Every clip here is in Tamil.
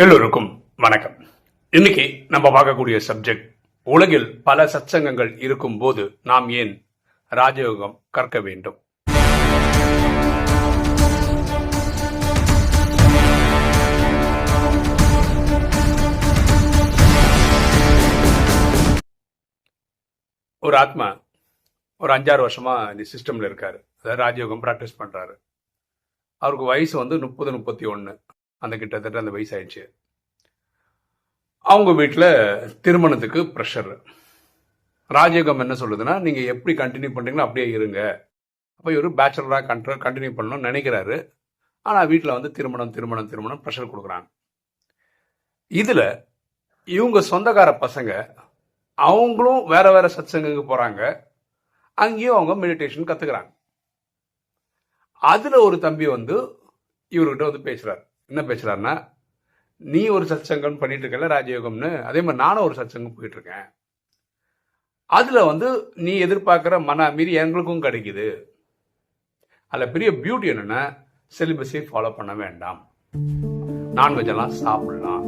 எல்லோருக்கும் வணக்கம். இன்னைக்கு நம்ம பார்க்கக்கூடிய சப்ஜெக்ட் உலகில் பல சத்சங்கங்கள் இருக்கும் போது நாம் ஏன் ராஜயோகம் கற்க வேண்டும்? ஒரு ஆத்மா ஒரு அஞ்சாறு வருஷமா இந்த சிஸ்டம்ல இருக்காரு. அதாவது ராஜயோகம் ப்ராக்டிஸ் பண்றாரு. அவருக்கு வயசு வந்து முப்பது முப்பத்தி ஒன்று அந்த கிட்டத்தட்ட அந்த வயசு ஆயிடுச்சு அவங்க வீட்டில் திருமணத்துக்கு ப்ரெஷர் ராஜயோகம் என்ன சொல்லுதுன்னா நீங்கள் எப்படி கண்டினியூ பண்ணுறீங்களோ அப்படியே இருங்க. அப்போ இவர் பேச்சுலராக கண்ட்ரோ கண்டினியூ பண்ணணும்னு நினைக்கிறாரு. ஆனால் வீட்டில் வந்து திருமணம் திருமணம் திருமணம் ப்ரெஷர் கொடுக்குறாங்க. இதில் இவங்க சொந்தக்கார பசங்க அவங்களும் வேற வேற சத்சங்குக்கு போகிறாங்க அங்கேயும் அவங்க மெடிடேஷன் கற்றுக்குறாங்க அதில் ஒரு தம்பி வந்து இவர்கிட்ட வந்து பேசுகிறார் என்ன பேசுகிறாருன்னா நீ ஒரு சத்சங்கம் பண்ணிட்டு இருக்கல ராஜயோகம்னு அதே மாதிரி நானும் ஒரு சத்சங்கம் போயிட்டு இருக்கேன் அதில் வந்து நீ எதிர்பார்க்குற மன அமைதி எங்களுக்கும் கிடைக்குது. அதில் பெரிய பியூட்டி என்னென்னா சிலிபஸை ஃபாலோ பண்ண வேண்டாம். நான்வெஜ் எல்லாம் சாப்பிடலாம்.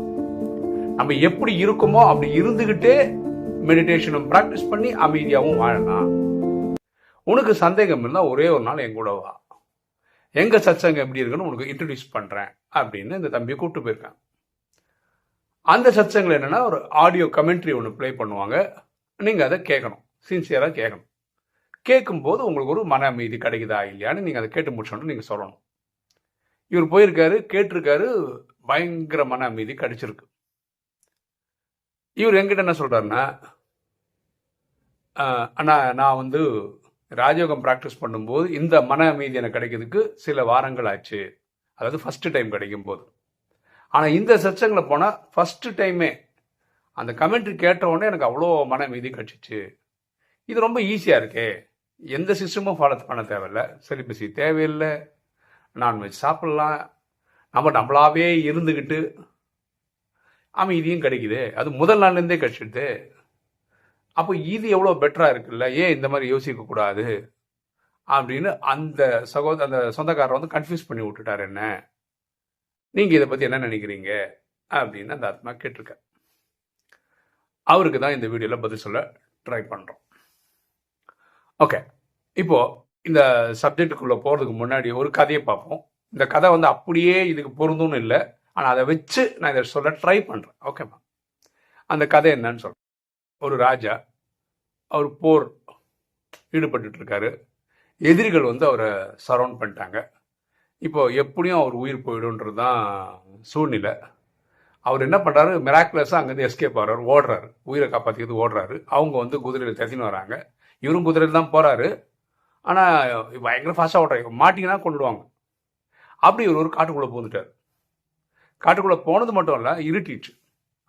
நம்ம எப்படி இருக்கோமோ அப்படி இருந்துக்கிட்டே மெடிடேஷனும் ப்ராக்டிஸ் பண்ணி அமைதியாகவும் வாழலாம். உனக்கு சந்தேகம் இருந்தால் ஒரே ஒரு நாள் என் கூட வா. எங்கள் சச்சங்கம் எப்படி இருக்குன்னு உனக்கு இன்ட்ரடியூஸ் பண்ணுறேன் அப்படின்னு இந்த தம்பியை கூப்பிட்டு போயிருக்காங்க அந்த சச்சங்கள் என்னென்னா ஒரு ஆடியோ கமெண்ட்ரி ஒன்று ப்ளே பண்ணுவாங்க. நீங்கள் அதை கேட்கணும். சின்சியராக கேட்கணும். கேட்கும்போது உங்களுக்கு ஒரு மன அமைதி கிடைக்குதா இல்லையான்னு நீங்கள் அதை கேட்டு முடிச்சோன்னு நீங்கள் சொல்லணும். இவர் போயிருக்காரு கேட்டிருக்காரு பயங்கர மன அமைதி கிடைச்சிருக்கு. இவர் எங்கிட்ட என்ன சொல்கிறாருன்னா அண்ணா நான் வந்து ராஜயோகம் ப்ராக்டிஸ் பண்ணும்போது இந்த மன அமைதி எனக்கு கிடைக்கிறதுக்கு சில வாரங்கள் ஆச்சு. அதாவது ஃபஸ்ட்டு டைம் கிடைக்கும் போது ஆனால் இந்த சச்சங்களை போனால் ஃபஸ்ட்டு டைமே அந்த கமெண்ட்ரி கேட்ட உடனே எனக்கு அவ்வளோ மன அமைதி கிடச்சிச்சு. இது ரொம்ப ஈஸியாக இருக்கே. எந்த சிஸ்டமும் ஃபாலோ பண்ண தேவையில்ல. செலிபசி தேவையில்லை. நான்வெஜ் சாப்பிட்லாம். நம்ம நம்மளாவே இருந்துக்கிட்டு அமைதியும் கிடைக்குது. அது முதல் நாள்லேருந்தே கிடைச்சிடுது. அப்போ இது எவ்வளோ பெட்டராக இருக்குல்ல? ஏன் இந்த மாதிரி யோசிக்க கூடாது? அப்படின்னு அந்த சகோதர அந்த சொந்தக்காரர் வந்து கன்ஃபியூஸ் பண்ணி விட்டுட்டார் என்ன? நீங்கள் இதை பற்றி என்ன நினைக்கிறீங்க? அப்படின்னு அந்த ஆத்மா கேட்டிருக்கார். அவருக்கு தான் இந்த வீடியோவில் பதில் சொல்ல ட்ரை பண்ணுறோம் ஓகே இப்போது இந்த சப்ஜெக்டுக்குள்ளே போகிறதுக்கு முன்னாடி ஒரு கதையை பார்ப்போம். இந்த கதை வந்து அப்படியே இதுக்கு பொருந்தும்னு இல்லை. ஆனால் அதை வச்சு நான் இதை சொல்ல ட்ரை பண்ணுறேன் ஓகேம்மா அந்த கதை என்னன்னு சொல்கிறேன் ஒரு ராஜா அவர் போர் ஈடுபட்டுட்டு இருக்காரு எதிரிகள் வந்து அவரை சரவுண்ட் பண்ணிட்டாங்க. இப்போ எப்படியும் அவர் உயிர் போயிடும்ன்றது தான் சூழ்நிலை. அவர் என்ன பண்ணுறாரு மிராக்குலஸாக அங்கேருந்து எஸ்கேப் ஆகிறார் ஓடுறாரு. உயிரை காப்பாற்றிக்கிறது ஓடுறாரு. அவங்க வந்து குதிரையில் தத்தின்னு வராங்க. இவரும் குதிரையில் தான் போகிறாரு ஆனால் பயங்கர ஃபாஸ்ட்டாக ஓடுறாங்க மாட்டிங்கன்னா கொண்டுடுவாங்க அப்படி இவர் ஒரு காட்டுக்குள்ளே பூந்துட்டார் காட்டுக்குள்ளே போனது மட்டும் இல்லை இருட்டிடுச்சு.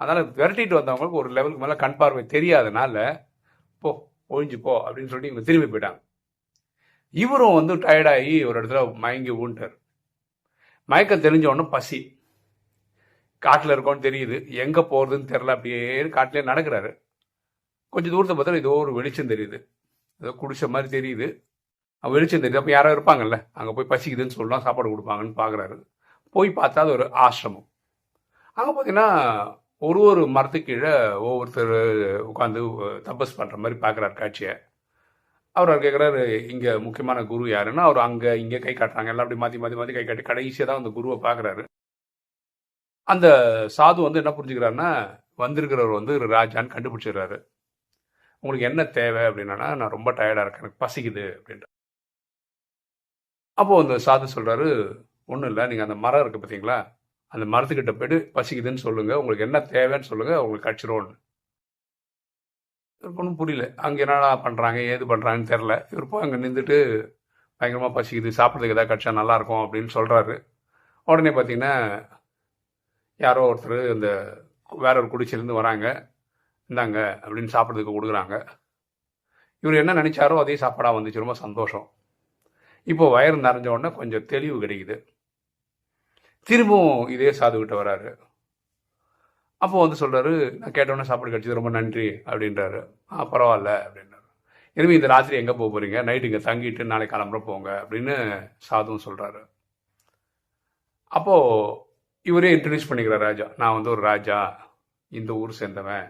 அதனால் விரட்டிட்டு வந்தவங்களுக்கு ஒரு லெவலுக்கு மேலே கண் பார்வை தெரியாதனால போ ஒழிஞ்சு போ அப்படின்னு சொல்லிட்டு இவங்க திரும்பி போயிட்டாங்க. இவரும் வந்து டயர்டாகி ஒரு இடத்துல மயங்கி ஊன்ட்டார் மயக்கம் தெரிஞ்ச உடனே பசி. காட்டில் இருக்கோன்னு தெரியுது. எங்கே போகிறதுன்னு தெரில அப்படியே காட்டிலே நடக்கிறாரு. கொஞ்சம் தூரத்தை பார்த்தா ஏதோ ஒரு வெளிச்சம் தெரியுது. ஏதோ குடிச்ச மாதிரி தெரியுது. அவன் வெளிச்சம் தெரியுது. அப்போ யாரோ இருப்பாங்கல்ல. அங்கே போய் பசிக்குதுன்னு சொல்லலாம் சாப்பாடு கொடுப்பாங்கன்னு பார்க்குறாரு போய் பார்த்தா அது ஒரு ஆசிரமம். அங்கே பார்த்தீங்கன்னா ஒரு ஒரு மரத்து கீழே ஒவ்வொருத்தர் உட்காந்து தபஸ் பண்ணுற மாதிரி பார்க்குறாரு காட்சியை. அவர் அவர் கேட்குறாரு இங்கே முக்கியமான குரு யாருன்னா? அவர் அங்கே இங்கே கை காட்டுறாங்க. எல்லாம் அப்படி மாற்றி மாற்றி மாற்றி கை காட்டி கடைசியாக தான் அந்த குருவை பார்க்குறாரு அந்த சாது வந்து என்ன புரிஞ்சுக்கிறாருன்னா வந்திருக்கிறவர் வந்து ஒரு ராஜான்னு கண்டுபிடிச்சிடுறாரு. உங்களுக்கு என்ன தேவை? அப்படின்னா நான் ரொம்ப டயர்டாக இருக்கேன். எனக்கு பசிக்குது. அப்படின்ற அப்போது அந்த சாது சொல்கிறாரு ஒன்றும் இல்லை. நீங்கள் அந்த மரம் இருக்குது பார்த்தீங்களா அந்த மரத்துக்கிட்ட போயிட்டு பசிக்குதுன்னு சொல்லுங்கள் உங்களுக்கு என்ன தேவைன்னு சொல்லுங்கள் உங்களுக்கு கடிச்சிரும்னு. ஒன்றும் புரியல. அங்கே என்னடா பண்ணுறாங்க ஏது பண்ணுறாங்கன்னு தெரில இவர் போய் அங்கே நின்றுட்டு பயங்கரமாக பசிக்குது. சாப்பிட்றதுக்கு எதாவது கடிச்சா நல்லாயிருக்கும் அப்படின்னு சொல்கிறாரு உடனே பார்த்தீங்கன்னா யாரோ ஒருத்தர் இந்த வேற ஒரு குடிச்சிலேருந்து வராங்க. இந்தாங்க அப்படின்னு சாப்பிட்றதுக்கு கொடுக்குறாங்க. இவர் என்ன நினச்சாரோ அதே சாப்பாடாக வந்துச்சு. ரொம்ப சந்தோஷம். இப்போ வயிறு நிறைஞ்ச உடனே கொஞ்சம் தெளிவு கிடைக்குது. திரும்பவும் இதே சாதுகிட்ட வராரு. அப்போ வந்து சொல்கிறாரு நான் கேட்டோன்னே சாப்பாடு கிடச்சிது ரொம்ப நன்றி அப்படின்றாரு. ஆ பரவாயில்ல அப்படின்றாரு. இனிமேல் இந்த ராத்திரி எங்கே போக போகிறீங்க நைட்டு இங்கே தங்கிட்டு நாளைக்கு கிளம்புற போங்க அப்படின்னு சாதுவும் சொல்கிறாரு அப்போது இவரே இன்ட்ரடியூஸ் பண்ணிக்கிறார் ராஜா நான் வந்து ஒரு ராஜா. இந்த ஊர் சேர்ந்தவன்.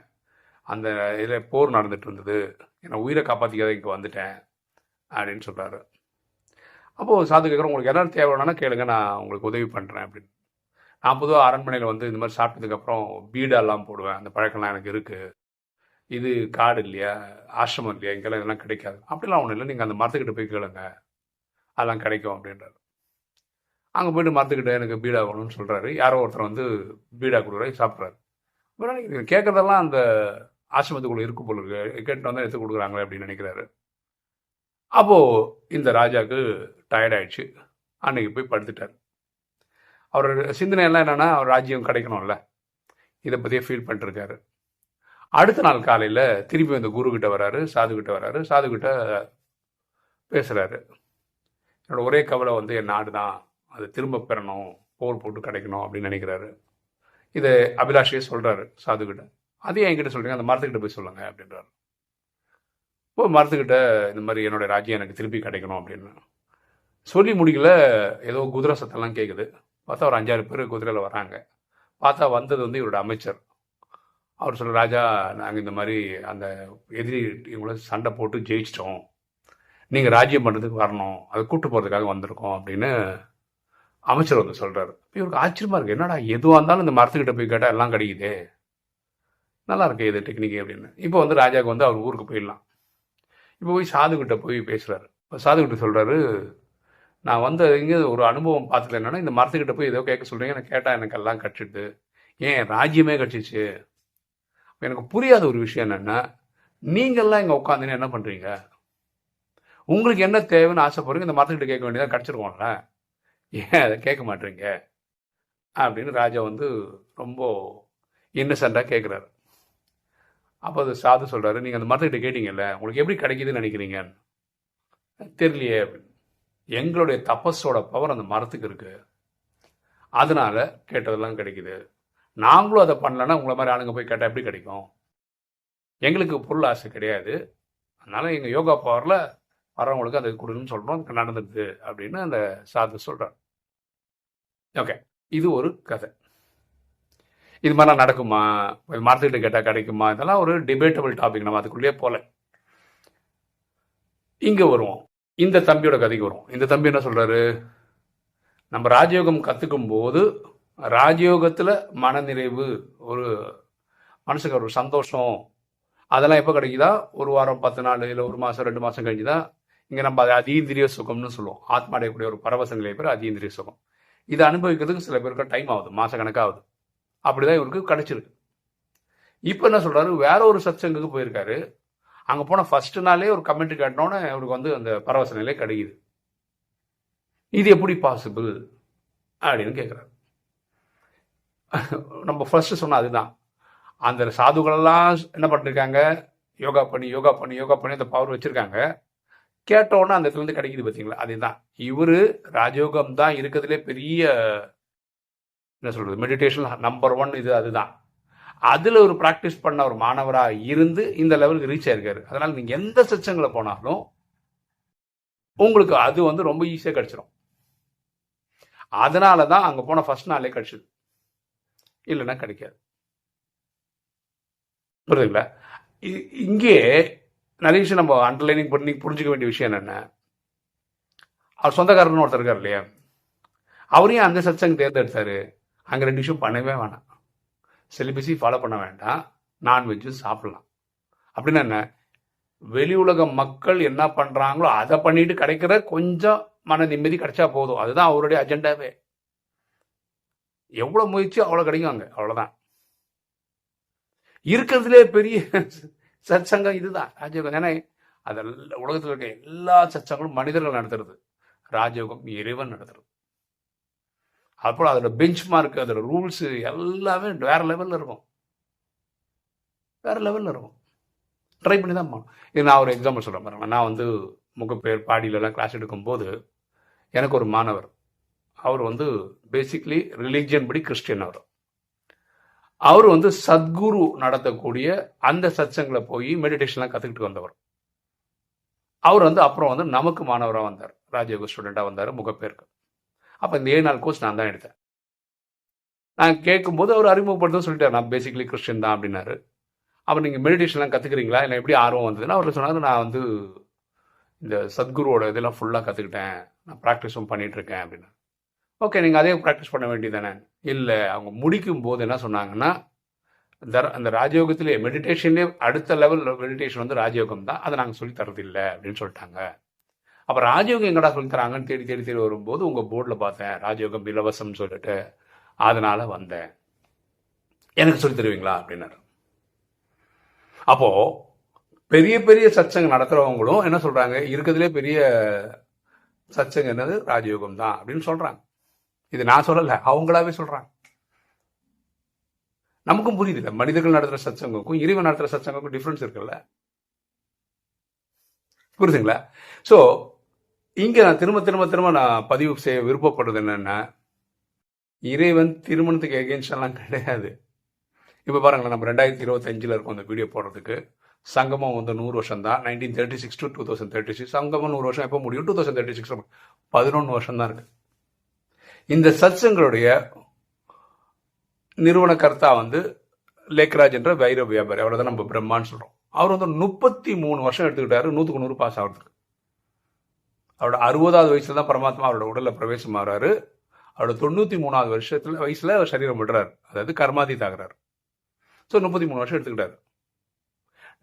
அந்த இதில் போர் நடந்துட்டு இருந்தது. என்னை உயிரை காப்பாற்றிக்காத இங்கே வந்துட்டேன் அப்படின்னு சொல்கிறாரு அப்போது சாது கேட்குறோம் உங்களுக்கு எதாவது தேவைன்னா கேளுங்க நான் உங்களுக்கு உதவி பண்ணுறேன் அப்படின்னு. நான் பொதுவாக அரண்மனையில் வந்து இந்த மாதிரி சாப்பிட்டதுக்கப்புறம் பீடாலாம் போடுவேன். அந்த பழக்கம்லாம் எனக்கு இருக்குது இது காடு இல்லையா? ஆசிரமம் இல்லையா? இங்கெல்லாம் இதெல்லாம் கிடைக்காது. அப்படிலாம் ஒன்றும் இல்லை. நீங்கள் அந்த மரத்துக்கிட்ட போய் கேளுங்க. அதெல்லாம் கிடைக்கும் அப்படின்றாரு. அங்கே போயிட்டு மரத்துக்கிட்ட எனக்கு பீடா வேணும்னு சொல்கிறாரு யாரோ ஒருத்தர் வந்து பீடா கொடுக்குறாரு சாப்பிட்றாரு. அப்புறம் கேட்குறதெல்லாம் அந்த ஆசிரமத்துக்குள்ளே இருக்கு போல இருக்கு. கேட்டு வந்தால் எடுத்து கொடுக்குறாங்களே அப்படின்னு நினைக்கிறாரு. அப்போது இந்த ராஜாவுக்கு டயர்ட் ஆயிடுச்சு. அன்னைக்கு போய் படுத்துட்டார். அவர் சிந்தனை எல்லாம் என்னென்னா அவர் ராஜ்யம் கிடைக்கணும்ல. இதை பற்றியே ஃபீல் பண்ணிருக்காரு அடுத்த நாள் காலையில் திருப்பி அந்த குரு வராரு சாதுக்கிட்ட வராரு. சாதுக்கிட்ட பேசுகிறாரு என்னோட ஒரே கவலை வந்து என் நாடு தான். அதை திரும்ப பெறணும் போர் போட்டு கிடைக்கணும் அப்படின்னு நினைக்கிறாரு. இதை அபிலாஷையே சொல்கிறாரு சாதுக்கிட்ட அதையும் என்கிட்ட சொல்கிறீங்க அந்த மரத்துக்கிட்ட போய் சொல்லுங்கள் அப்படின்றாரு. இப்போ மரத்துக்கிட்ட இந்த மாதிரி என்னோடய ராஜ்யம் எனக்கு திருப்பி கிடைக்கணும் அப்படின்னு. சொல்லி முடிக்கல ஏதோ குதிரை சத்தம்லாம் கேட்குது பார்த்தா ஒரு அஞ்சாறு பேர் குதிரையில் வராங்க. பார்த்தா வந்தது வந்து இவரோட அமைச்சர். அவர் சொல்ல ராஜா நாங்கள் இந்த மாதிரி அந்த எதிரி இவங்கள சண்டை போட்டு ஜெயிச்சிட்டோம். நீங்கள் ராஜ்யம் பண்ணுறதுக்கு வரணும். அதை கூட்டு போகிறதுக்காக வந்திருக்கோம் அப்படின்னு அமைச்சர் வந்து சொல்கிறாரு இவருக்கு ஆச்சரியமாக இருக்குது என்னடா எதுவாக இருந்தாலும் இந்த மரத்துக்கிட்ட போய் கேட்டால் எல்லாம் கிடைக்குதே. நல்லா இருக்கு இது டெக்னிக்கு அப்படின்னு. இப்போ வந்து ராஜாவுக்கு வந்து அவர் ஊருக்கு போயிடலாம். இப்போ போய் சாதுகிட்ட போய் பேசுகிறாரு சாதுகிட்ட சொல்கிறாரு நான் வந்து இங்கே ஒரு அனுபவம் பார்த்தது என்னன்னா இந்த மரத்துக்கிட்ட போய் ஏதோ கேட்க சொல்கிறீங்க எனக்கு கேட்டால் எனக்கு எல்லாம் கட்சிடுது ஏன்? ராஜ்யமே கட்டிச்சு எனக்கு புரியாத ஒரு விஷயம் என்னென்னா நீங்கள்லாம் இங்கே உட்காந்துன்னு என்ன பண்ணுறீங்க உங்களுக்கு என்ன தேவைன்னு ஆசைப்படுறீங்க? இந்த மரத்துக்கிட்ட கேட்க வேண்டியதாக கிடச்சிருக்கோம்ல. ஏன் அதை கேட்க மாட்டீங்க? அப்படின்னு ராஜா வந்து ரொம்ப இன்னசென்ட்டாக கேட்குறாரு அப்போ அது சாது சொல்கிறாரு நீங்கள் அந்த மரத்துக்கிட்ட கேட்டீங்கல்ல உங்களுக்கு எப்படி கிடைக்குதுன்னு நினைக்கிறீங்க தெரியலையே அப்படின்னு. எங்களுடைய தபஸோட பவர் அந்த மரத்துக்கு இருக்கு. அதனால கேட்டதெல்லாம் கிடைக்குது. நாங்களும் அதை பண்ணலன்னா உங்களை மாதிரி ஆளுங்க போய் கேட்டால் எப்படி கிடைக்கும்? எங்களுக்கு பொருள் ஆசை கிடையாது. அதனால எங்கள் யோகா பவரில் வரவங்களுக்கு அதை கொடுன்னு சொல்கிறோம் அதுக்கு நடந்துடுது அப்படின்னு அந்த சாது சொல்கிறார் ஓகே இது ஒரு கதை. இது மாதிரிலாம் நடக்குமா? இது மரத்துக்கிட்ட கேட்டால் கிடைக்குமா? இதெல்லாம் ஒரு டிபேட்டபிள் டாபிக் நம்ம அதுக்குள்ளேயே போகல. இங்கே வருவோம். இந்த தம்பியோட கதைக்கு வரும் இந்த தம்பி என்ன சொல்கிறாரு நம்ம ராஜயோகம் கற்றுக்கும் போது ராஜயோகத்தில் மனநிறைவு ஒரு மனசுக்கு ஒரு சந்தோஷம் அதெல்லாம் எப்போ கிடைக்குதா? ஒரு வாரம் பத்து நாள் இல்லை ஒரு மாதம் ரெண்டு மாதம் கழிஞ்சு தான் இங்கே நம்ம அதை அதீந்திரிய சுகம்னு சொல்லுவோம். ஆத்மாடையக்கூடிய ஒரு பரவச பேர் அதீந்திரிய சுகம். இதை அனுபவிக்கிறதுக்கு சில பேருக்கு டைம் ஆகுது மாத கணக்காகுது. அப்படிதான் இவருக்கு கிடைச்சிருக்கு. இப்போ என்ன சொல்கிறாரு வேற ஒரு சத்சங்குக்கு போயிருக்காரு. அங்கே போன ஃபர்ஸ்ட் நாளே ஒரு கமெண்ட் கேட்டோன்னே அவருக்கு வந்து அந்த பரவச நிலை கிடைக்குது. இது எப்படி பாசிபிள் அப்படின்னு கேட்குறாரு நம்ம ஃபர்ஸ்ட் சொன்ன அதுதான். அந்த சாதுகளெல்லாம் என்ன பண்ணிருக்காங்க? யோகா பண்ணி யோகா பண்ணி யோகா பண்ணி அந்த பவர் வச்சுருக்காங்க. கேட்டோன்னே அந்த இடத்துலேருந்து கிடைக்கிது கிடைக்குது பார்த்தீங்களா அதுதான். இவர் ராஜயோகம் தான் இருக்கிறதுலே பெரிய என்ன சொல்கிறது மெடிடேஷன் நம்பர் ஒன் இது அதுதான். அதில் ஒரு ப்ராக்டிஸ் பண்ண ஒரு மாணவராக இருந்து இந்த லெவலுக்கு ரீச் ஆயிருக்காரு. அதனால் நீங்கள் எந்த செக்ஷன்ல போனாலும் உங்களுக்கு அது வந்து ரொம்ப ஈஸியாக கிடச்சிரும். அதனால தான் அங்கே போன ஃபர்ஸ்ட் நாளே கிடச்சிது. இல்லைன்னா கிடைக்காது. புரியுதுங்களா? இங்கே நிறைய விஷயம் நம்ம அண்டர்லைனிங் பண்ணி புரிஞ்சுக்க வேண்டிய விஷயம் என்னென்ன அவர் சொந்தக்காரர்னு ஒருத்தர் இருக்கார் இல்லையா? அவரையும் அந்த சத்சங் தேர்ந்தெடுத்தாரு. அங்கே ரெண்டு விஷயம் பண்ணவே வேணாம். செலிபஸி ஃபாலோ பண்ண வேண்டாம். நான்வெஜ்ஜும் சாப்பிடலாம். அப்படின்னா என்ன? வெளி உலக மக்கள் என்ன பண்ணுறாங்களோ அதை பண்ணிட்டு கிடைக்கிற கொஞ்சம் மன நிம்மதி கிடைச்சா போதும். அதுதான் அவருடைய அஜெண்டாவே. எவ்வளோ முயற்சி அவ்வளோ கிடைக்கும் அங்கே. அவ்வளோதான் இருக்கிறதுலே பெரிய சச்சங்கம் இதுதான். ராஜயோகம். ஏன்னா அதெல்லாம் உலகத்தில் இருக்க எல்லா சச்சங்களும் மனிதர்கள் நடத்துறது. ராஜயோகம் இறைவன் நடத்துறது. அப்புறம் அதோட பெஞ்ச் மார்க் அதோட ரூல்ஸு எல்லாமே வேற லெவலில் இருக்கும். வேற லெவலில் இருக்கும். ட்ரை பண்ணி தான் போகணும் இது நான் ஒரு எக்ஸாம்பிள் சொல்கிறேன் பாருங்க. நான் வந்து முகப்பேர் பாடியிலலாம் கிளாஸ் எடுக்கும்போது எனக்கு ஒரு மாணவர். அவர் வந்து பேசிக்லி ரிலீஜியன் படி கிறிஸ்டியன் அவர். அவர் வந்து சத்குரு நடத்தக்கூடிய அந்த சத்சங்களை போய் மெடிடேஷன்லாம் கற்றுக்கிட்டு வந்தவர். அவர் வந்து அப்புறம் வந்து நமக்கு மாணவராக வந்தார். ராஜயோக ஸ்டூடெண்ட்டாக வந்தார் முகப்பேருக்கு. அப்போ இந்த ஏழு நாள் கோர்ஸ் நான் தான் எடுத்தேன். நான் கேட்கும்போது அவர் அறிமுகப்படுத்த சொல்லிட்டார் நான் பேசிக்கலி கிறிஸ்டின் தான் அப்படின்னாரு. அப்போ நீங்கள் மெடிடேஷன்லாம் கற்றுக்குறீங்களா இல்லை எப்படி ஆர்வம் வந்ததுன்னா அவர் சொன்னார் நான் வந்து இந்த சத்குருவோட இதெல்லாம் ஃபுல்லாக கற்றுக்கிட்டேன் நான் ப்ராக்டிஸும் பண்ணிகிட்ருக்கேன் அப்படின்னு ஓகே நீங்கள் அதே ப்ராக்டிஸ் பண்ண வேண்டியதானே இல்லை அவங்க முடிக்கும் போது என்ன சொன்னாங்கன்னா இந்த அந்த ராஜயோகத்திலே மெடிடேஷன்லேயே அடுத்த லெவல் மெடிடேஷன் வந்து ராஜயோகம் தான் அதை நாங்கள் சொல்லி தரதில்லை அப்படின்னு சொல்லிட்டாங்க. அப்போ ராஜயோகம் எங்கடா சொல்லி தராங்கன்னு தேடி தேடி தேடி வரும்போது உங்கள் போர்டில் பார்த்தேன். ராஜயோகம் இலவசம்னு சொல்லிட்டு. அதனால் வந்தேன். எனக்கு சொல்லி தருவீங்களா? அப்படின்னாரு. அப்போது பெரிய பெரிய சச்சங்க நடத்துகிறவங்களும் என்ன சொல்கிறாங்க இருக்கிறதுலே பெரிய சச்சங்க என்னது? ராஜயோகம் தான் அப்படின்னு சொல்கிறாங்க இது நான் சொல்லலை அவங்களாவே சொல்கிறாங்க நமக்கும் புரியுதுல்ல மனிதர்கள் நடத்துகிற சச்சங்கக்கும் இறைவன் நடத்துகிற சச்சங்கக்கும் டிஃப்ரென்ஸ் இருக்குல்ல? புரியுதுங்களா? ஸோ இங்கே நான் திரும்ப திரும்ப திரும்ப நான் பதிவு செய்ய விருப்பப்படுறது என்னென்னா இறைவன் திருமணத்துக்கு எகென்ஸ்டெல்லாம் கிடையாது. இப்போ பாருங்களேன் நம்ம ரெண்டாயிரத்தி இருபத்தஞ்சில் இருக்கும் அந்த வீடியோ போடுறதுக்கு. சங்கமம் வந்து நூறு வருஷம் தான் nineteen thirty six to two thousand thirty six சங்கமம் நூறு வருஷம் எப்போ முடியும்? டூ தௌசண்ட் தேர்ட்டி சிக்ஸ் பதினொன்று வருஷம் தான் இருக்கு. இந்த சத்சங்களுடைய நிறுவன கர்த்தா வந்து லேக்ராஜ் என்ற வைர வியாபாரி. அவரை தான் நம்ம பிரம்மான்னு சொல்கிறோம் அவர் வந்து முப்பத்தி மூணு வருஷம் எடுத்துக்கிட்டாரு. நூற்றுக்கு நூறு பாஸ் ஆகிறதுக்கு. அவரோட அறுபதாவது வயசுல தான் பரமாத்மா அவரோட உடலில் பிரவேசம் ஆகிறாரு அவரோட தொண்ணூற்றி மூணாவது வருஷத்துல வயசுல அவர் சரீரம் விடுறாரு. அதாவது கர்மாதி தாகிறார். ஸோ முப்பத்தி மூணு வருஷம் எடுத்துக்கிட்டாரு.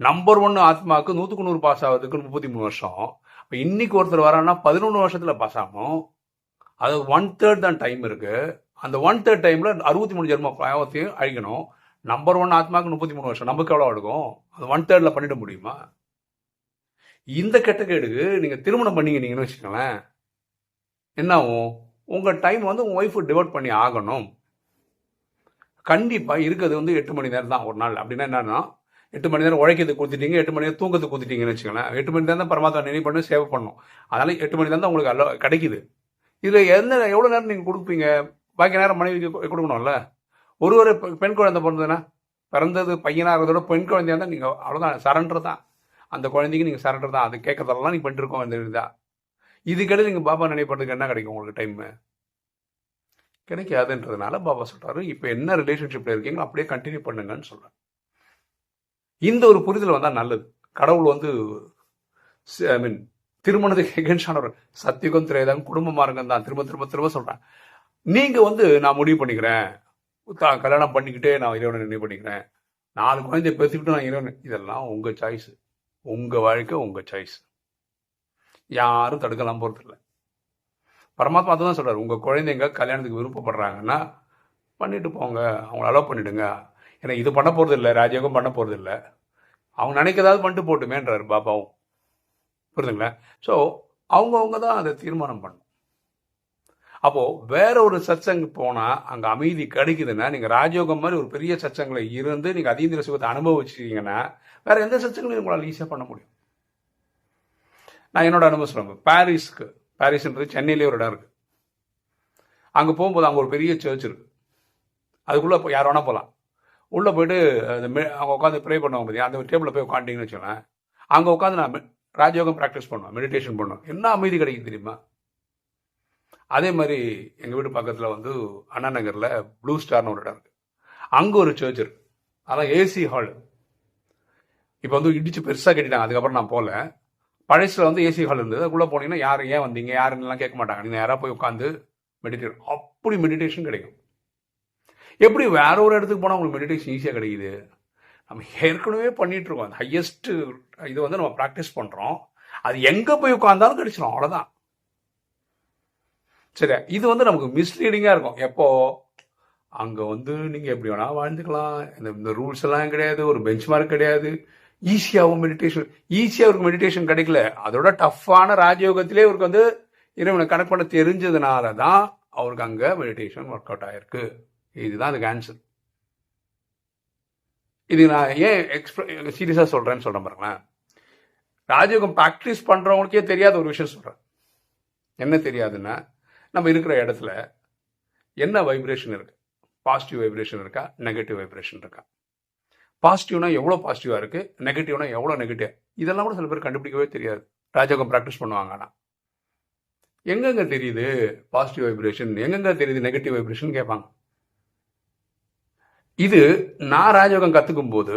நம்பர் ஒன் ஆத்மாவுக்கு நூற்றுக்கு நூறு பாஸ் ஆகிறதுக்கு முப்பத்தி மூணு வருஷம். இப்போ இன்னைக்கு ஒருத்தர் வரான்னா பதினொன்று வருஷத்துல பாஸ் ஆகும். அது ஒன் தேர்ட் தான் டைம் இருக்கு. அந்த ஒன் தேர்ட் டைம்ல அறுபத்தி மூணு ஜென்ம பாவத்தையும் அழிக்கணும். நம்பர் ஒன் ஆத்மாவுக்கு முப்பத்தி மூணு வருஷம். நமக்கு எவ்வளோ எடுக்கும் அது ஒன் தேர்டில் பண்ணிட முடியுமா? இந்த கெட்டகேடுக்கு நீங்கள் திருமணம் பண்ணிக்கினீங்கன்னு வச்சுக்கோங்களேன் என்ன ஆகும்? உங்கள் டைம் வந்து உங்கள் ஒய்ஃபு டிவோட் பண்ணி ஆகணும். கண்டிப்பாக இருக்கிறது வந்து எட்டு மணி நேரம் தான் ஒரு நாள். அப்படின்னா என்னன்னா எட்டு மணி நேரம் உழைக்கிறதுக்கு கொடுத்துட்டீங்க எட்டு மணி நேரம் தூங்கிறது கொடுத்துட்டீங்கன்னு வச்சுக்கோங்களேன். எட்டு மணி நேரம் தான் பரமாத்மா நினைவு பண்ணி சேவை பண்ணும். அதனால எட்டு மணி நேரம் தான் உங்களுக்கு அல்ல கிடைக்குது. இதில் எந்த எவ்வளோ நேரம் நீங்கள் கொடுப்பீங்க? பாக்கி நேரம் மனைவிக்கு கொடுக்கணும்ல. ஒரு ஒரு பெண் குழந்தை பிறந்ததுன்னா பிறந்தது பையனாக இருக்கிறதோட பெண் குழந்தையா இருந்தால் நீங்கள் அவ்வளோதான் சரண்டர் தான். அந்த குழந்தைக்கு நீங்கள் சரண்டர் தான் அது கேட்கறதெல்லாம் நீங்கள் பண்ணிட்டு இருக்கோம் இந்த இதுதான் இதுக்கிடையில் நீங்கள் பாபா நினைப்படுறதுக்கு என்ன கிடைக்கும் உங்களுக்கு டைம் கிடைக்காதுன்றதுனால பாபா சொல்கிறாரு இப்போ என்ன ரிலேஷன்ஷிப்பில் இருக்கீங்களோ அப்படியே கண்டினியூ பண்ணுங்கன்னு சொல்கிறேன் இந்த ஒரு புரிதல் வந்தால் நல்லது. கடவுள் வந்து ஐ மீன் திருமணத்துக்கு எகென்ஸ்டானவர் சத்தியகம் திரேதம் குடும்ப மார்க்கம் தான் திரும்ப திரும்ப திரும்ப சொல்கிறேன் நீங்கள் வந்து நான் முடிவு பண்ணிக்கிறேன். கல்யாணம் பண்ணிக்கிட்டே நான் இறைவனை நினைவு பண்ணிக்கிறேன். நாலு குழந்தைய பெற்றுக்கிட்டு நான் இறைவன் இதெல்லாம் உங்கள் சாய்ஸு உங்கள் வாழ்க்கை உங்கள் சாய்ஸ் யாரும் தடுக்கலாம் போகிறதில்ல இல்லை பரமாத்மா தான் சொல்கிறார் உங்கள் குழந்தைங்க கல்யாணத்துக்கு விருப்பப்படுறாங்கன்னா பண்ணிட்டு போங்க. அவங்கள அலோவ் பண்ணிவிடுங்க ஏன்னா இது பண்ண போகிறதில்ல இல்லை ராஜயோகம் பண்ண போறது இல்லை அவங்க நினைக்கிறதாவது பண்ணிட்டு போட்டுமேன்றார் பாபாவும். புரியுதுங்களா ஸோ அவங்கவுங்க தான் அதை தீர்மானம் பண்ணணும். அப்போ வேற ஒரு சத்சங் போனா அங்க அமைதி கிடைக்குதுன்னா நீங்க ராஜயோகம் மாதிரி ஒரு பெரிய சத்சங்களை இருந்து நீங்க அதீந்திர சுகத்தை அனுபவிச்சிட்டீங்கன்னா வேற எந்த சத்சங்களையும் உங்களால் ஈஸியா பண்ண முடியும். நான் என்னோட அனுபவம் சொல்லுவேன் பாரிஸ்க்கு பாரிஸ்ன்றது சென்னையிலே ஒரு இடம் இருக்கு. அங்க போகும்போது அங்க ஒரு பெரிய சர்ச் இருக்கு. அதுக்குள்ள போய் யார் வேணா போகலாம் உள்ளே போயிட்டு அந்த அவங்க உட்காந்து ப்ரே பண்ணுவாங்க பார்த்தியா அந்த டேபிளில் போய் உட்காந்துட்டீங்கன்னு வச்சுக்கோங்களேன். அங்கே உட்காந்து நான் ராஜயோகம் ப்ராக்டிஸ் பண்ணுவேன் மெடிடேஷன் பண்ணுவேன். என்ன அமைதி கிடைக்கும் தெரியுமா? அதே மாதிரி எங்கள் வீட்டு பக்கத்தில் வந்து அண்ணா நகரில் ப்ளூ ஸ்டார்னு ஒரு இடம் இருக்கு. அங்கே ஒரு சர்ச் இருக்கு. அதான் ஏசி ஹால் இப்போ வந்து இடிச்சு பெருசாக கட்டிட்டாங்க. அதுக்கப்புறம் நான் போகல பழசில் வந்து ஏசி ஹால் இருந்தது. அதுக்குள்ளே போனீங்கன்னா யார் ஏன் வந்தீங்க? யாருன்னெலாம் கேட்க மாட்டாங்க. நீங்கள் யாராக போய் உட்காந்து மெடிடேட் அப்படி மெடிடேஷன் கிடைக்கும். எப்படி வேற ஒரு இடத்துக்கு போனால் உங்களுக்கு மெடிடேஷன் ஈஸியாக கிடைக்குது? நம்ம ஏற்கனவே பண்ணிகிட்ருக்கோம் அந்த ஹையஸ்ட்டு இது வந்து நம்ம ப்ராக்டிஸ் பண்ணுறோம் அது எங்கே போய் உட்காந்தாலும் கிடைச்சிடும் அவ்வளோதான் சரி இது வந்து நமக்கு மிஸ்லீடிங்காக இருக்கும். எப்போ? அங்கே வந்து நீங்கள் எப்படி வேணால் வாழ்ந்துக்கலாம். இந்த இந்த ரூல்ஸ் எல்லாம் கிடையாது ஒரு பெஞ்ச் மார்க் கிடையாது ஈஸியாகவும் மெடிடேஷன் ஈஸியாக அவருக்கு மெடிடேஷன் கிடைக்கல. அதோட டஃப்பான ராஜயோகத்திலே இவருக்கு வந்து இறைவனை கனெக்ட் பண்ண தெரிஞ்சதுனால தான் அவருக்கு அங்கே மெடிடேஷன் ஒர்க் அவுட் ஆயிருக்கு. இதுதான் அதுக்கு ஆன்சர் இது நான் ஏன் எக்ஸ்பிர சீரியஸாக சொல்கிறேன்னு சொல்கிறேன் பாருங்களேன். ராஜயோகம் ப்ராக்டிஸ் பண்ணுறவங்களுக்கே தெரியாத ஒரு விஷயம் சொல்கிறேன் என்ன தெரியாதுன்னா நம்ம இருக்கிற இடத்துல என்ன வைப்ரேஷன் இருக்குது பாசிட்டிவ் வைப்ரேஷன் இருக்கா? நெகட்டிவ் வைப்ரேஷன் இருக்கா? பாசிட்டிவ்னா எவ்வளோ பாசிட்டிவாக இருக்குது நெகட்டிவ்னா எவ்வளோ நெகட்டிவ் இதெல்லாம் கூட சில பேர் கண்டுபிடிக்கவே தெரியாது. ராஜயோகம் ப்ராக்டிஸ் பண்ணுவாங்க ஆனால் எங்கெங்க தெரியுது பாசிட்டிவ் வைப்ரேஷன் எங்கெங்க தெரியுது நெகட்டிவ் வைப்ரேஷன் கேட்பாங்க. இது நான் ராஜயோகம் கற்றுக்கும் போது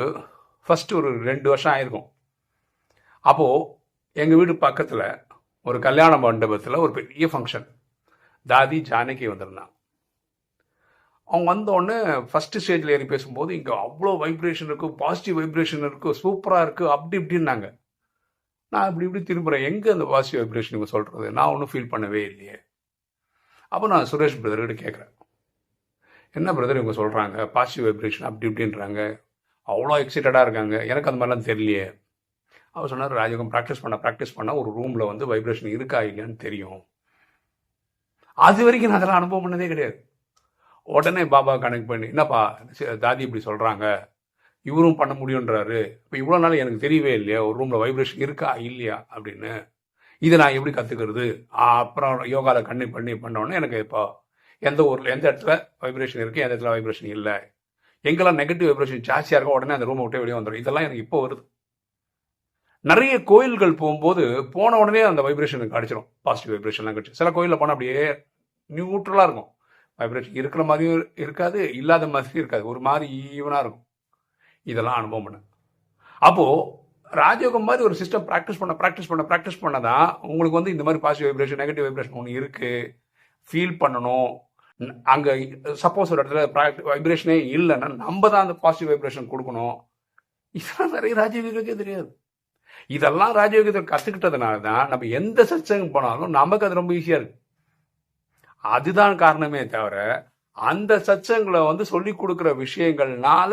ஃபஸ்ட்டு ஒரு ரெண்டு வருஷம் ஆயிருக்கும். அப்போது எங்கள் வீடு பக்கத்தில் ஒரு கல்யாண மண்டபத்தில் ஒரு பெரிய ஃபங்க்ஷன் தாதி ஜானகி வந்திருந்தாங்க அவங்க வந்தோடனே ஃபஸ்ட்டு ஸ்டேஜில் ஏறி பேசும்போது இங்கே அவ்வளோ வைப்ரேஷன் இருக்குது பாசிட்டிவ் வைப்ரேஷன் இருக்குது சூப்பராக இருக்குது அப்படி இப்படின்னாங்க. நான் இப்படி இப்படி திரும்புகிறேன் எங்கே அந்த பாசிட்டிவ் வைப்ரேஷன் இவங்க சொல்கிறது நான் ஒன்றும் ஃபீல் பண்ணவே இல்லையே. அப்போ நான் சுரேஷ் பிரதர்கிட்ட கேட்குறேன் என்ன பிரதர் இவங்க சொல்கிறாங்க பாசிட்டிவ் வைப்ரேஷன் அப்படி இப்படின்றாங்க. அவ்வளோ எக்ஸைட்டடாக இருக்காங்க. எனக்கு அந்த மாதிரிலாம் தெரியலையே. அவர் சொன்னார் ராஜகம் ப்ராக்டிஸ் பண்ண ப்ராக்டிஸ் பண்ணால் ஒரு ரூமில் வந்து வைப்ரேஷன் இருக்கா இல்லையான்னு தெரியும். அது வரைக்கும் நான் அதெல்லாம் அனுபவம் பண்ணதே கிடையாது. உடனே பாபா கனெக்ட் பண்ணி என்னப்பா தாதி இப்படி சொல்கிறாங்க இவரும் பண்ண முடியுன்றாரு இப்போ இவ்வளோ நாள் எனக்கு தெரியவே இல்லையா? ஒரு ரூமில் வைப்ரேஷன் இருக்கா? இல்லையா? அப்படின்னு. இதை நான் எப்படி கற்றுக்கிறது அப்புறம் யோகாவில் கண்ணி பண்ணி பண்ணோன்னே எனக்கு இப்போ எந்த ஊரில் எந்த இடத்துல வைப்ரேஷன் இருக்குது எந்த இடத்துல வைப்ரேஷன் இல்லை. எங்கெல்லாம் நெகட்டிவ் வைப்ரேஷன் ஜாஸ்தியாக இருக்கோ உடனே அந்த ரூமை விட்டே வெளியே வந்துடும் இதெல்லாம் எனக்கு இப்போ வருது. நிறைய கோயில்கள் போகும்போது போன உடனே அந்த வைப்ரேஷன் எனக்கு அடிச்சிடும் பாசிட்டிவ் வைப்ரேஷன்லாம் கிடைச்சி சில கோயிலில் போனால் அப்படியே நியூட்ரலாக இருக்கும். வைப்ரேஷன் இருக்கிற மாதிரியும் இருக்காது இல்லாத மாதிரியும் இருக்காது. ஒரு மாதிரி ஈவனாக இருக்கும். இதெல்லாம் அனுபவம் பண்ண அப்போது ராஜயோகம் மாதிரி ஒரு சிஸ்டம் ப்ராக்டிஸ் பண்ண ப்ராக்டிஸ் பண்ண ப்ராக்டிஸ் பண்ண தான் உங்களுக்கு வந்து இந்த மாதிரி பாசிட்டிவ் வைப்ரேஷன் நெகட்டிவ் வைப்ரேஷன் ஒன்று இருக்குது ஃபீல் பண்ணணும். அங்கே சப்போஸ் ஒரு இடத்துல ப்ராக்டி வைப்ரேஷனே இல்லைன்னா நம்ம தான் அந்த பாசிட்டிவ் வைப்ரேஷன் கொடுக்கணும். இதெல்லாம் நிறைய ராஜயோகிகளுக்கே தெரியாது. இதெல்லாம் ராஜயோகத்தில் கற்றுக்கிட்டதுனால தான் நம்ம எந்த சச்சங்கம் போனாலும் நமக்கு அது ரொம்ப ஈஸியாக இருக்கு. அதுதான் காரணமே தவிர அந்த சச்சங்களை வந்து சொல்லி கொடுக்குற விஷயங்கள்னால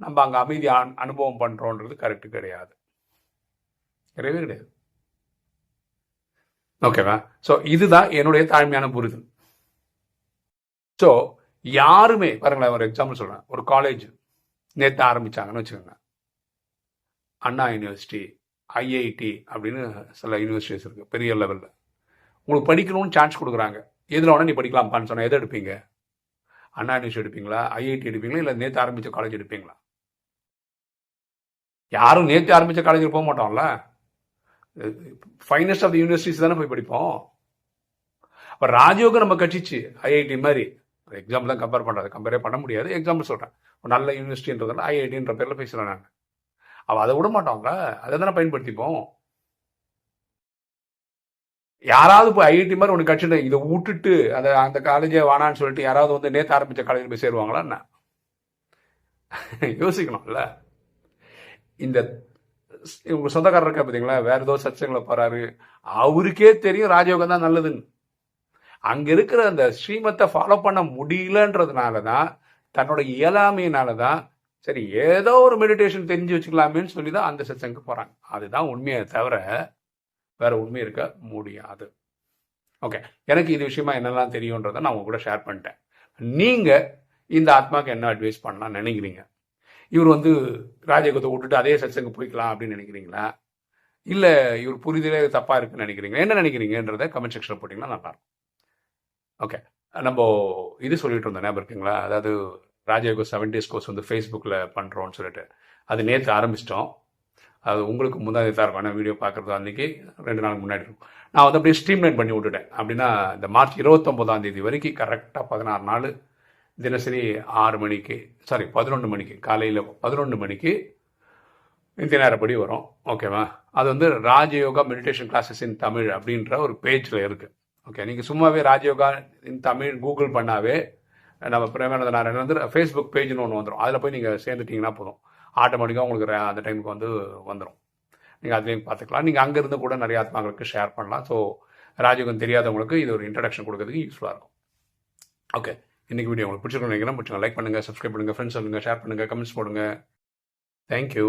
நம்ம அங்கே அமைதி அனுபவம் பண்ணுறோன்றது கரெக்டு கிடையாது. கிடையவே கிடையாது. ஓகேவா ஸோ இதுதான் என்னுடைய தாழ்மையான புரிதல். ஸோ யாருமே பாருங்களேன் ஒரு எக்ஸாம்பிள் சொல்கிறேன் ஒரு காலேஜ் நேற்று ஆரம்பிச்சாங்கன்னு வச்சுக்கோங்க. அண்ணா யூனிவர்சிட்டி ஐஐடி அப்படின்னு சில யூனிவர்சிட்டிஸ் இருக்குது பெரிய லெவலில் உங்களுக்கு படிக்கணும்னு சான்ஸ் கொடுக்குறாங்க. எதில் வேணால் நீ படிக்கலாம்ப்பான்னு சொன்னால் எதை எடுப்பீங்க? அண்ணா யூனிவர்சிட்டி எடுப்பீங்களா? ஐஐடி எடுப்பீங்களா? இல்லை நேற்று ஆரம்பித்த காலேஜ் எடுப்பீங்களா? யாரும் நேற்று ஆரம்பித்த காலேஜுக்கு போக மாட்டோம்ல. ஃபைனஸ்ட் ஆஃப் த யூனிவர்சிட்டிஸ் தானே போய் படிப்போம். இப்போ ராஜயோகம் நம்ம கட்சிச்சு ஐஐடி மாதிரி. எக்ஸாம்பிள் தான் கம்பேர் பண்ணுறது கம்பேரே பண்ண முடியாது. எக்ஸாம்பிள் சொல்கிறேன் ஒரு நல்ல யூனிவர்சிட்டின்றதால ஐஐடின்ற பேரில் பேசுகிறேன் நான். அவள் அதை விட மாட்டோம்ல அதை தானே பயன்படுத்திப்போம். யாராவது போய் ஐஐடி மாதிரி ஒன்று கட்சிட்டு இதை விட்டுட்டு அந்த அந்த காலேஜே வேணான்னு சொல்லிட்டு யாராவது வந்து நேற்று ஆரம்பித்த காலேஜில் போய் சேருவாங்களா என்ன? யோசிக்கணும்ல. இந்த இவங்க சொந்தக்காரர் இருக்கா பார்த்தீங்களா வேற ஏதோ சச்சங்களை போறாரு. அவருக்கே தெரியும் ராஜயோகம் தான் நல்லதுன்னு. அங்க இருக்கிற அந்த ஸ்ரீமத்தை ஃபாலோ பண்ண முடியலன்றதுனால தான் தன்னோட இயலாமையினால தான் சரி ஏதோ ஒரு மெடிடேஷன் தெரிஞ்சு வச்சுக்கலாமேன்னு சொல்லி தான் அந்த சச்சங்கு போறாங்க. அதுதான் உண்மையை தவிர வேற உண்மை இருக்க முடியாது. ஓகே எனக்கு இது விஷயமா என்னெல்லாம் தெரியுன்றதை நான் உங்க கூட ஷேர் பண்ணிட்டேன். நீங்க இந்த ஆத்மாவுக்கு என்ன அட்வைஸ் பண்ணலாம் நினைக்கிறீங்க? இவர் வந்து ராஜயோகத்தை விட்டுட்டு அதே சச்சங்கு போய்க்கலாம் அப்படின்னு நினைக்கிறீங்களா? இல்லை இவர் புரிதலே தப்பாக இருக்குன்னு நினைக்கிறீங்க என்ன நினைக்கிறீங்கன்றத கமெண்ட் செக்ஷனில் போட்டிங்கன்னா நல்லா இருக்கும். ஓகே நம்ம இது சொல்லிட்டு இருந்தோம் ஞாபகம் இருக்குங்களா? அதாவது ராஜயோக செவன் டேஸ் கோர்ஸ் வந்து ஃபேஸ்புக்கில் பண்ணுறோன்னு சொல்லிட்டு. அது நேற்று ஆரம்பிச்சிட்டோம். அது உங்களுக்கு முந்தாதி தான் இருக்கும். ஆனால் வீடியோ பார்க்குறது அன்றைக்கி ரெண்டு நாளுக்கு முன்னாடி இருக்கும். நான் வந்து அப்படியே ஸ்ட்ரீம்லைன் பண்ணி விட்டுட்டேன். அப்படின்னா இந்த மார்ச் இருபத்தொம்போதாம் தேதி வரைக்கும் கரெக்டாக பதினாறு நாள் தினசரி ஆறு மணிக்கு சாரி பதினொன்று மணிக்கு காலையில் பதினொன்று மணிக்கு இந்திய நேரப்படி வரும். ஓகேவா அது வந்து Rajayoga meditation classes in Tamil அப்படின்ற ஒரு பேஜில் இருக்குது ஓகே நீங்கள் சும்மாவே ராஜயோகா இன் தமிழ் கூகுள் பண்ணாவே நம்ம பிரேமானந்த நாராயணன் வந்து ஃபேஸ்புக் பேஜ்னு ஒன்று வந்துடும் அதில் போய் நீங்கள் சேர்ந்துட்டிங்கன்னா போதும். ஆட்டோமேட்டிக்காக உங்களுக்கு அந்த டைமுக்கு வந்து வந்துடும் நீங்கள் அதுலேயும் பார்த்துக்கலாம் நீங்கள் அங்கேருந்து கூட நிறைய ஆத்மாக்களுக்கு ஷேர் பண்ணலாம். ஸோ ராஜயோகம் தெரியாதவங்களுக்கு இது ஒரு இன்ட்ரடக்ஷன் கொடுக்கறதுக்கு யூஸ்ஃபுல்லாக இருக்கும். ஓகே இன்றைக்கி வீடியோ உங்களுக்கு பிடிச்சிருக்கணும் நினைக்கிறேன். பிடிச்சிங்க லைக் பண்ணுங்கள் சப்ஸ்கிரைப் பண்ணுங்கள் ஃப்ரெண்ட்ஸ் சொல்லுங்கள் ஷேர் பண்ணுங்கள் கமெண்ட்ஸ் போடுங்க. தேங்க்யூ